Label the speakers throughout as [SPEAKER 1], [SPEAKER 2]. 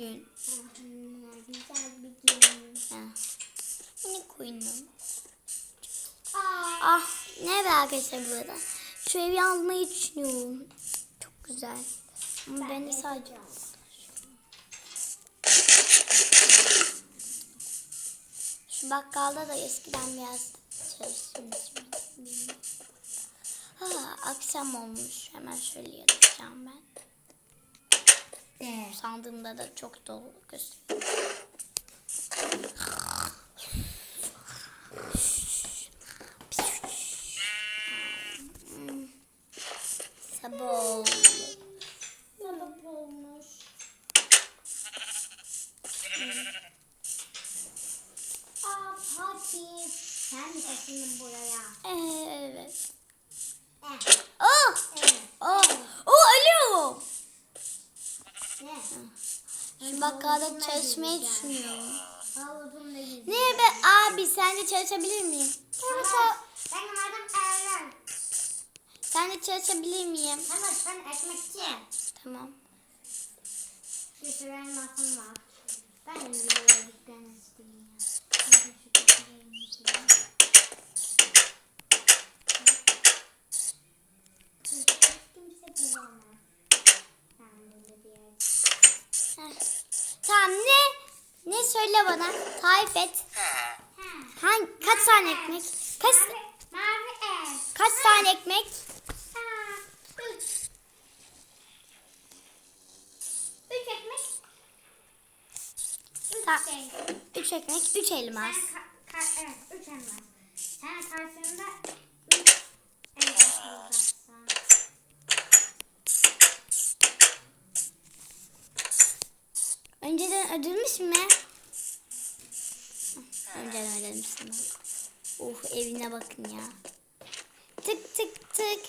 [SPEAKER 1] gün.
[SPEAKER 2] Güzel bir gün.
[SPEAKER 1] Minik koyunum.
[SPEAKER 2] Aa,
[SPEAKER 1] Ah ne be arkadaşlar burada. Şu evi almayı düşünüyorum. Çok güzel. Ama ben de sadece... Şu bakkalda da eskiden biraz çalışmışım. Ha, akşam olmuş. Hemen şöyle yatacağım ben.
[SPEAKER 2] De.
[SPEAKER 1] Sandığımda da çok dolu gösteriyor. Sabah.
[SPEAKER 2] Sabah olmuş. Aa Fatih. Sen mi taşındın buraya?
[SPEAKER 1] Evet.
[SPEAKER 2] Eh,
[SPEAKER 1] Oh!
[SPEAKER 2] evet.
[SPEAKER 1] Şu bakkalda çalışmayı düşünüyorum. Ne be abi sen de çalışabilir miyim?
[SPEAKER 2] Tamam.
[SPEAKER 1] abi.
[SPEAKER 2] Benim adım Erlen.
[SPEAKER 1] Sen de çalışabilir miyim?
[SPEAKER 2] Tamam ben ekmekçiyim.
[SPEAKER 1] Tamam.
[SPEAKER 2] Bir sürü elmasım var. Ben de bir dükkan isteyeyim ya. Şöyle şu köşelerimi sileyim. Hiç kimse bulamaz. Ben burada bir yer.
[SPEAKER 1] Heh. Tamam ne? Ne söyle bana? Tarif et.
[SPEAKER 2] Ha.
[SPEAKER 1] Hangi, kaç tane ekmek? Kaç,
[SPEAKER 2] Mavi,
[SPEAKER 1] kaç tane ekmek?
[SPEAKER 2] Ha. Üç. Üç ekmek. Üç
[SPEAKER 1] Ta-
[SPEAKER 2] şey.
[SPEAKER 1] Üç ekmek, üç elmas.
[SPEAKER 2] Sen ka- ka- evet, üç elmas. Sen karşında üç elmas alacaksın.
[SPEAKER 1] Önceden ödülmüş mü? Ödülmüş mü? Oh evine bakın ya. Tık tık tık.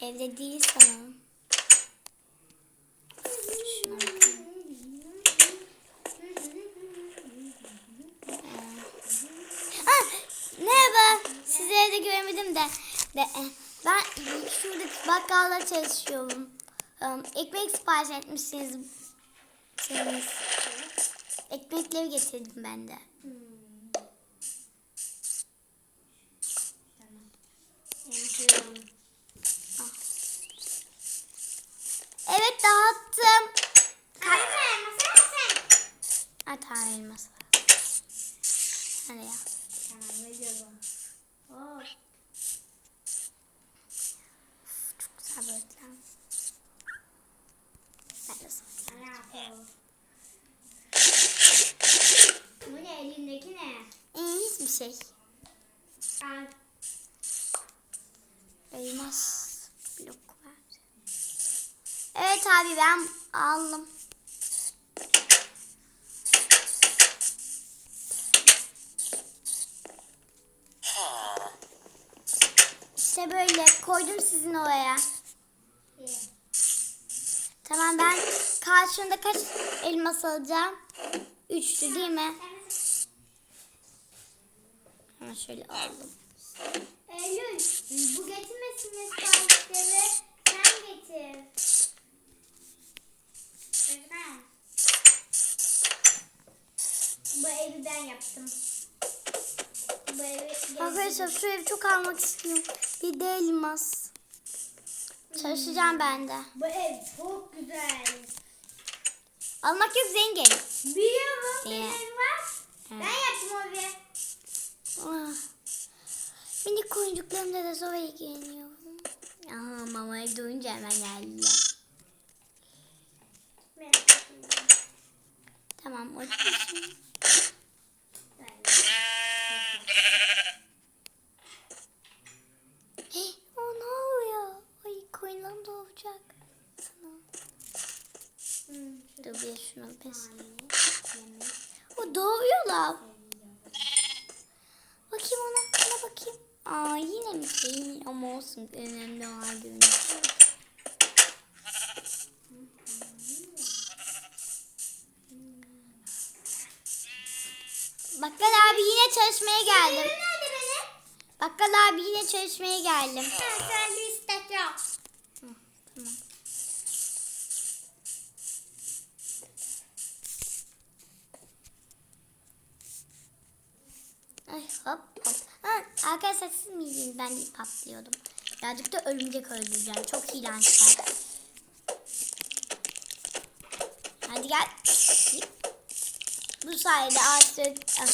[SPEAKER 1] Evde değil sanırım. Ah. Sizleri de göremedim de. de e, ben şuradaki bakkalda çalışıyorum. Um, ekmek sipariş etmişsiniz. Seniz. Ekmekleri getirdim ben de. Evet dağıttım.
[SPEAKER 2] Kaç elmas alsın?
[SPEAKER 1] Ha tane elması. Hadi ya.
[SPEAKER 2] Tamam veriyorum. Oh.
[SPEAKER 1] Çok güzel böğürtlen. Ben de sana.
[SPEAKER 2] Bu ne elindeki ne?
[SPEAKER 1] İyi hiçbir şey.
[SPEAKER 2] Al.
[SPEAKER 1] Elmas blok var. Evet abi ben aldım. İşte böyle koydum sizin oraya.
[SPEAKER 2] Ye.
[SPEAKER 1] Tamam ben karşında kaç elmas alacağım? Üçtü değil mi? Hemen şöyle aldım.
[SPEAKER 2] Eylül, bu getirmesin siparişleri. Sen getir. Özlem. Bu evi ben yaptım. Bu evi
[SPEAKER 1] Arkadaşlar şu evi çok almak istiyorum. Bir de elmas. Çalışacağım ben de.
[SPEAKER 2] Bu ev çok güzel.
[SPEAKER 1] Almak yok zengin.
[SPEAKER 2] Biliyorum benim
[SPEAKER 1] Evet.
[SPEAKER 2] evim var. Ben yaptım o evi.
[SPEAKER 1] Ah. Minik koyuncuklarımda da zor ilgileniyorum. Aha mamaya duyunca hemen geldiler.
[SPEAKER 2] Merak etme.
[SPEAKER 1] Tamam o. Hey, Bakkal abi yine çalışmaya geldim.
[SPEAKER 2] nerede?
[SPEAKER 1] Bakkal abi yine çalışmaya geldim.
[SPEAKER 2] Sen bir istek
[SPEAKER 1] yap. Tamam. Ay hop hop. Ha, arkadaşlar siz miydiniz? Ben de patlıyordum. Birazcık da örümcek öldüreceğim. Çok iğrençler. Hadi gel. Yip. Bu sayede artık ah,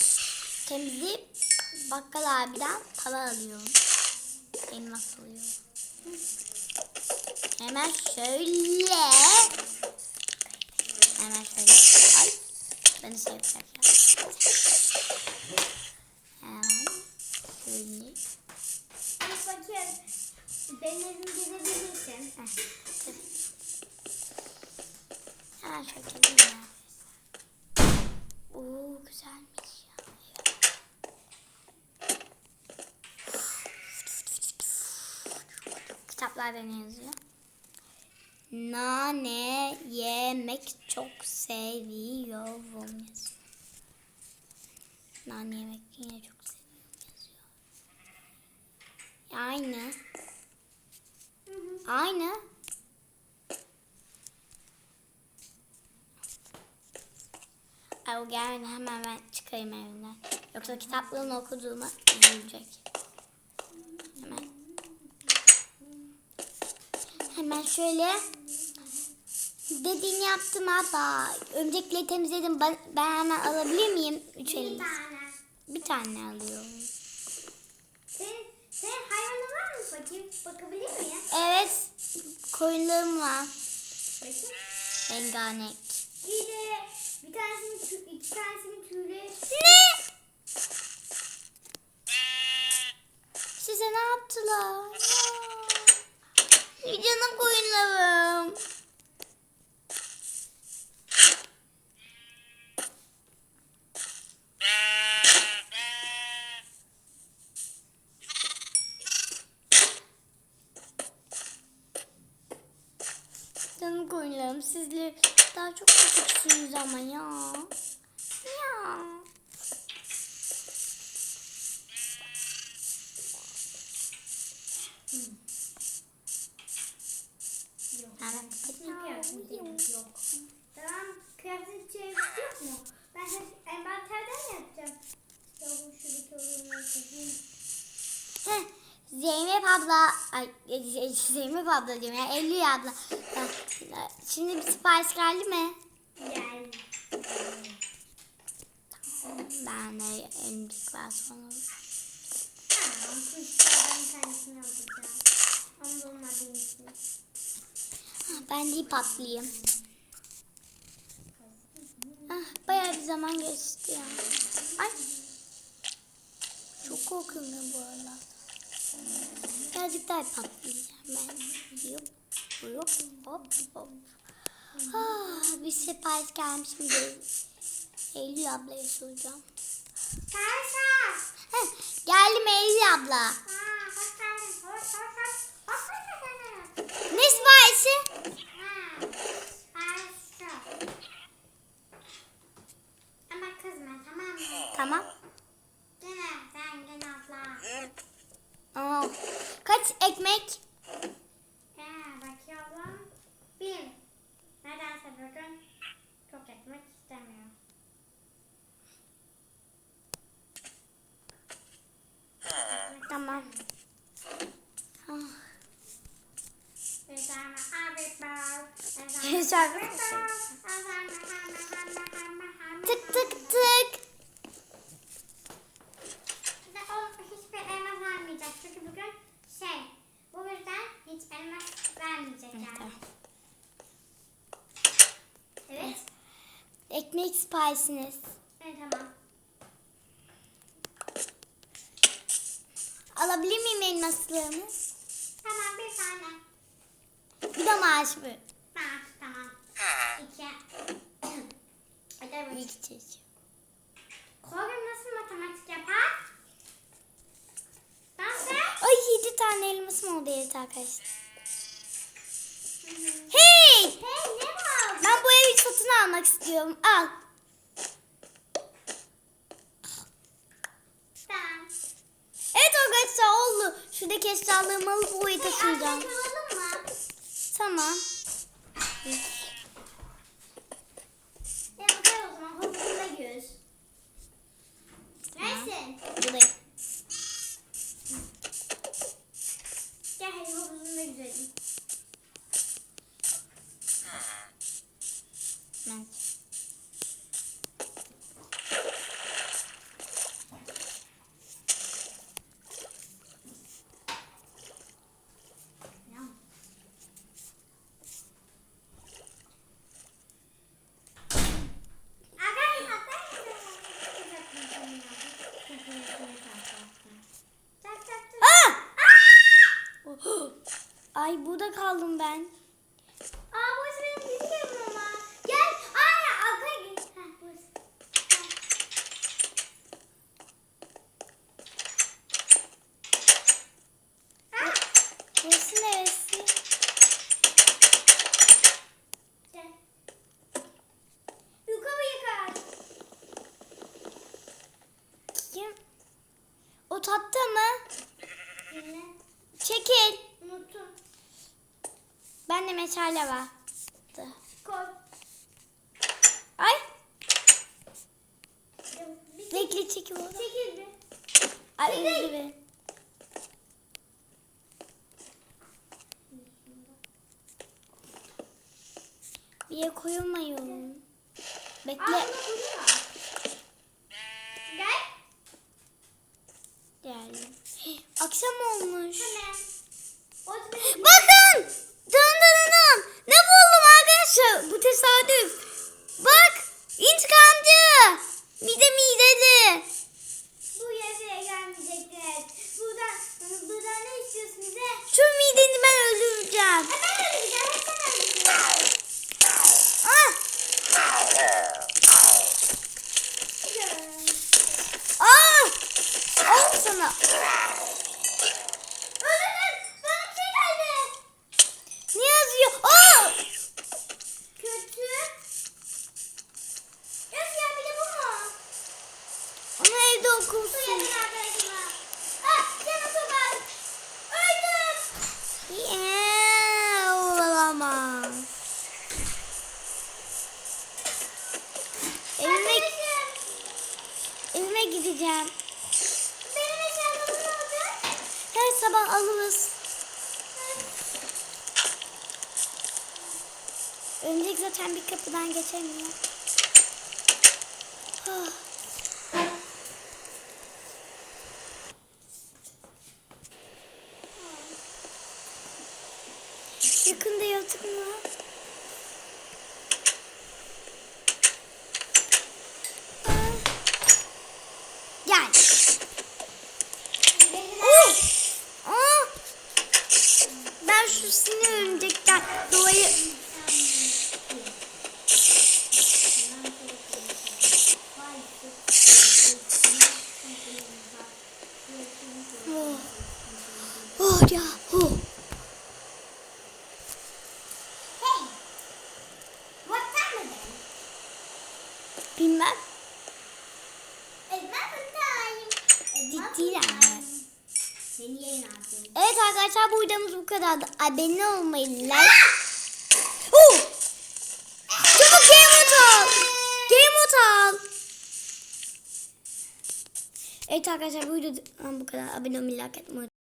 [SPEAKER 1] temizleyip bakkal abiden para alıyorum. Elmas alıyorum. Hemen şöyle. Hemen şöyle. Ay. Ben de şey. Kitaplarda ne yazıyor? Nane yemek çok seviyorum yazıyor. Nane yemek yine çok seviyorum yazıyor. Aynı. Aynı. Ay o gelmedi hemen ben çıkayım evinden. Yoksa kitaplarını okuduğuma üzülecek. Hemen. Hemen şöyle. Dediğini yaptım abla. Örümcekleri temizledim. Ben, hemen alabilir miyim? Üç
[SPEAKER 2] Bir
[SPEAKER 1] eliniz.
[SPEAKER 2] tane.
[SPEAKER 1] Bir tane alıyorum.
[SPEAKER 2] Senin, senin hayvanın var mı fakir? Bakabilir miyim?
[SPEAKER 1] Evet. Koyunlarım var.
[SPEAKER 2] Bakayım.
[SPEAKER 1] Rengarenk.
[SPEAKER 2] Bir de bir tanesinin tü, iki tanesinin tüyleri.
[SPEAKER 1] Ne? Size ne yaptılar? Ya. Canım koyunlarım. Canım koyunlarım sizler daha çok küçüksünüz ama ya. Ya. Abla, ay e, Z- Zeynep abla diyorum ya, Eylül abla. Ha, Şimdi bir sipariş geldi mi?
[SPEAKER 2] Gel.
[SPEAKER 1] Ben de emzik var sonra.
[SPEAKER 2] Tamam.
[SPEAKER 1] Ben de ip atlayayım. Ah, bayağı bir zaman geçti ya. Ay. Çok korkuyorum bu aralar. Birazcık daha ip atlayacağım ben. Yup, yup, hop, hop. Ah, bir sipariş gelmiş mi Eylül ablaya soracağım. Heh, geldim Eylül abla.
[SPEAKER 2] Aa, hoş geldin. Hoş, hoş, hoş. Hoş geldin.
[SPEAKER 1] Ne siparişi?
[SPEAKER 2] Ha. Ama kızma tamam mı?
[SPEAKER 1] Tamam.
[SPEAKER 2] Gene sen gene abla.
[SPEAKER 1] Aa, kaç ekmek?
[SPEAKER 2] Ekmek
[SPEAKER 1] siparişiniz.
[SPEAKER 2] Evet tamam.
[SPEAKER 1] Alabilir miyim elmaslarımı?
[SPEAKER 2] Tamam bir tane.
[SPEAKER 1] Bir de maaş mı?
[SPEAKER 2] Tamam tamam. İki. Hadi
[SPEAKER 1] Bir
[SPEAKER 2] bak.
[SPEAKER 1] çocuğum.
[SPEAKER 2] Korum nasıl matematik yapar? Nasıl?
[SPEAKER 1] Ay yedi tane elmasım oldu evet arkadaşlar. Hey!
[SPEAKER 2] Hey ne var?
[SPEAKER 1] Ben bu evi satın almak istiyorum. Al.
[SPEAKER 2] Tamam.
[SPEAKER 1] Evet arkadaşlar oldu. Şuradaki eşyalarımı alıp bu evi taşıyacağım. Tamam. Ay burada kaldım ben.
[SPEAKER 2] çuvala.
[SPEAKER 1] Çekil
[SPEAKER 2] bir.
[SPEAKER 1] Ay. Bir yere koyulmayın. Bekle.
[SPEAKER 2] Aa,
[SPEAKER 1] inşallah alırız. Önceki zaten bir kapıdan geçemiyor. Oh. Ah. yapayım ben? Evet arkadaşlar bu videomuz bu kadardı. Abone olmayı, like... Oh! Çabuk game mode al! Game mode al! Evet arkadaşlar bu videoda bu kadar. Abone olmayı, like etmeyi